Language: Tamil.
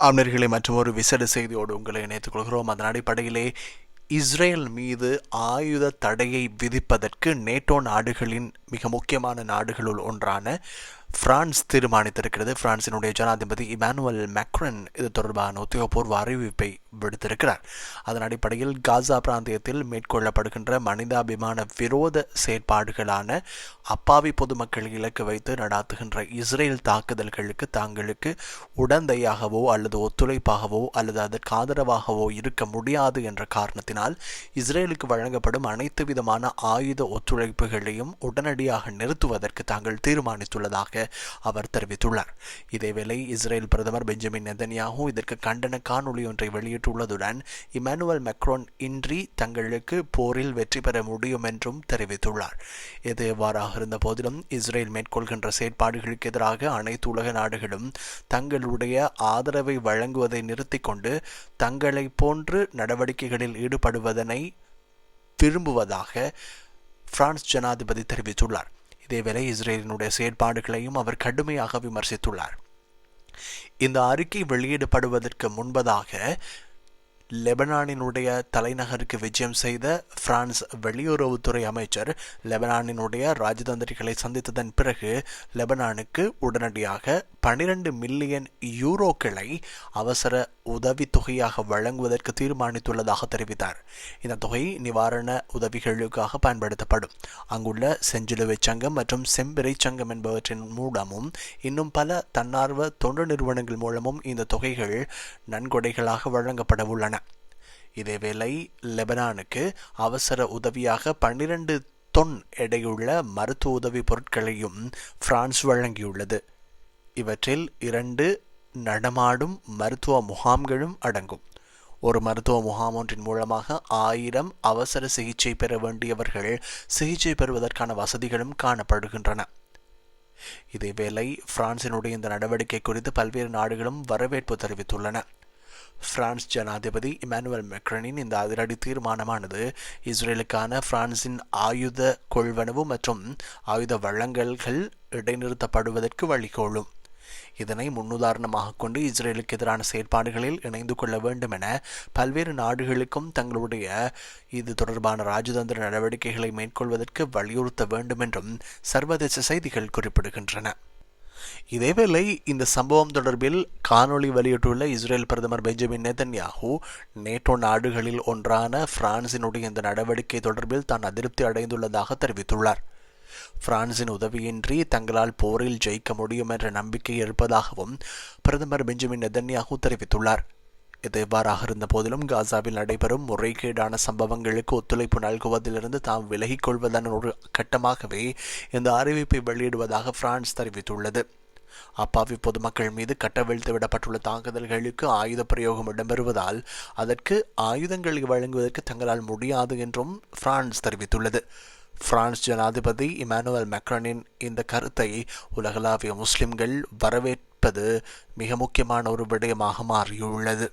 ஆம்னர்களை மற்றும் ஒரு விசேட செய்தியோடு உங்களை இணைத்துக் கொள்கிறோம். அதன் அடிப்படையிலே இஸ்ரேல் மீது ஆயுத தடையை விதிப்பதற்கு நேட்டோ நாடுகளின் மிக முக்கியமான நாடுகளுள் ஒன்றான பிரான்ஸ் தீர்மானித்திருக்கிறது. பிரான்சினுடைய ஜனாதிபதி இமானுவல் மேக்ரன் இது தொடர்பான உத்தியோகபூர்வ அறிவிப்பை விடுத்திருக்கிறார். அதன் அடிப்படையில் காசா பிராந்தியத்தில் மேற்கொள்ளப்படுகின்ற மனிதாபிமான விரோத செயற்பாடுகளான அப்பாவி பொதுமக்கள் இலக்கு வைத்து நடாத்துகின்ற இஸ்ரேல் தாக்குதல்களுக்கு தாங்களுக்கு உடந்தையாகவோ அல்லது ஒத்துழைப்பாகவோ அல்லது அதற்கு ஆதரவாகவோ இருக்க முடியாது என்ற காரணத்தினால் இஸ்ரேலுக்கு வழங்கப்படும் அனைத்து விதமான ஆயுத ஒத்துழைப்புகளையும் உடனடியாக நிறுத்துவதற்கு தாங்கள் தீர்மானித்துள்ளதாக அவர் தெரிவித்துள்ளார். இதேவேளை இஸ்ரேல் பிரதமர் பெஞ்சமின் நெதன்யாகு இதற்கு கண்டன காணொலி ஒன்றை வெளியிட்டுள்ளதுடன் இமானுவல் மெக்ரோன் இன்றி தங்களுக்கு போரில் வெற்றி பெற முடியும் என்றும் தெரிவித்துள்ளார். இது எவ்வாறாக இருந்த போதிலும் இஸ்ரேல் மேற்கொள்கின்ற செயற்பாடுகளுக்கு எதிராக அனைத்து உலக நாடுகளும் தங்களுடைய ஆதரவை வழங்குவதை நிறுத்திக் கொண்டு தங்களை போன்று நடவடிக்கைகளில் ஈடுபடுவதனை விரும்புவதாக பிரான்ஸ் ஜனாதிபதி தெரிவித்துள்ளார். இதேவேளை இஸ்ரேலினுடைய செயற்பாடுகளையும் அவர் கடுமையாக விமர்சித்துள்ளார். இந்த அறிக்கை வெளியிடப்படுவதற்கு முன்பதாக லெபனானினுடைய தலைநகருக்கு விஜயம் செய்த பிரான்ஸ் வெளியுறவுத்துறை அமைச்சர் லெபனானினுடைய ராஜதந்திரிகளை சந்தித்ததன் பிறகு லெபனானுக்கு உடனடியாக பனிரெண்டு மில்லியன் யூரோக்களை அவசர உதவி தொகையாக வழங்குவதற்கு தீர்மானித்துள்ளதாக தெரிவித்தார். இந்த தொகை நிவாரண உதவிகளுக்காக பயன்படுத்தப்படும். அங்குள்ள செஞ்சிலுவை சங்கம் மற்றும் செம்பிறை சங்கம் என்பவற்றின் மூலமும் இன்னும் பல தன்னார்வ தொண்டு நிறுவனங்கள் மூலமும் இந்த தொகைகள் நன்கொடைகளாக வழங்கப்பட உள்ளன. இதேவேளை லெபனானுக்கு அவசர உதவியாக பன்னிரண்டு தொன் எடையுள்ள மருத்துவ உதவி பொருட்களையும் பிரான்ஸ் வழங்கியுள்ளது. இவற்றில் இரண்டு நடமாடும் மருத்துவ முகாம்களும் அடங்கும். ஒரு மருத்துவ முகாம் ஒன்றின் மூலமாக ஆயிரம் அவசர சிகிச்சை பெற வேண்டியவர்கள் சிகிச்சை பெறுவதற்கான வசதிகளும் காணப்படுகின்றன. இதேவேளை பிரான்சினுடைய இந்த நடவடிக்கை குறித்து பல்வேறு நாடுகளும் வரவேற்பு தெரிவித்துள்ளன. பிரான்ஸ் ஜனாதிபதி இமானுவல் மெக்ரனின் இந்த அதிரடி தீர்மானமானது இஸ்ரேலுக்கான பிரான்சின் ஆயுத கொள்வனவு மற்றும் ஆயுத வழங்கல்கள் இடைநிறுத்தப்படுவதற்கு வழிகோலும். இதனை முன்னுதாரணமாக கொண்டு இஸ்ரேலுக்கு எதிரான செயற்பாடுகளில் இணைந்து கொள்ள வேண்டும் என பல்வேறு நாடுகளுக்கும் தங்களுடைய இது தொடர்பான ராஜதந்திர நடவடிக்கைகளை மேற்கொள்வதற்கு வலியுறுத்த வேண்டும் என்றும் சர்வதேச செய்திகள் குறிப்பிடுகின்றன. இதேவேளை இந்த சம்பவம் தொடர்பில் காணொளி வெளியிட்டுள்ள இஸ்ரேல் பிரதமர் பெஞ்சமின் நேதன்யாகு நேட்டோ நாடுகளில் ஒன்றான பிரான்சினுடைய இந்த நடவடிக்கை தொடர்பில் தான் அதிருப்தி அடைந்துள்ளதாக தெரிவித்துள்ளார். பிரான்சின் உதவியின்றி தங்களால் போரில் ஜெயிக்க முடியும் என்ற நம்பிக்கை இருப்பதாகவும் பிரதமர் பெஞ்சமின் நெதன்யாகு தெரிவித்துள்ளார். இது எவ்வாறாக இருந்த போதிலும் காசாவில் நடைபெறும் முறைகேடான சம்பவங்களுக்கு ஒத்துழைப்பு நல்குவதிலிருந்து தாம் விலகிக் கொள்வதன் ஒரு கட்டமாகவே இந்த அறிவிப்பை வெளியிடுவதாக பிரான்ஸ் தெரிவித்துள்ளது. அப்பாவி பொதுமக்கள் மீது கட்டவிழ்த்து விடப்பட்டுள்ள தாக்குதல்களுக்கு ஆயுத பிரயோகம் இடம்பெறுவதால் அதற்கு ஆயுதங்களை வழங்குவதற்கு தங்களால் முடியாது என்றும் பிரான்ஸ் தெரிவித்துள்ளது. பிரான்ஸ் ஜனாதிபதி இமானுவல் மெக்ரனின் இந்த கருத்தை உலகளாவிய முஸ்லிம்கள் வரவேற்பது மிக முக்கியமான ஒரு விடயமாக மாறியுள்ளது.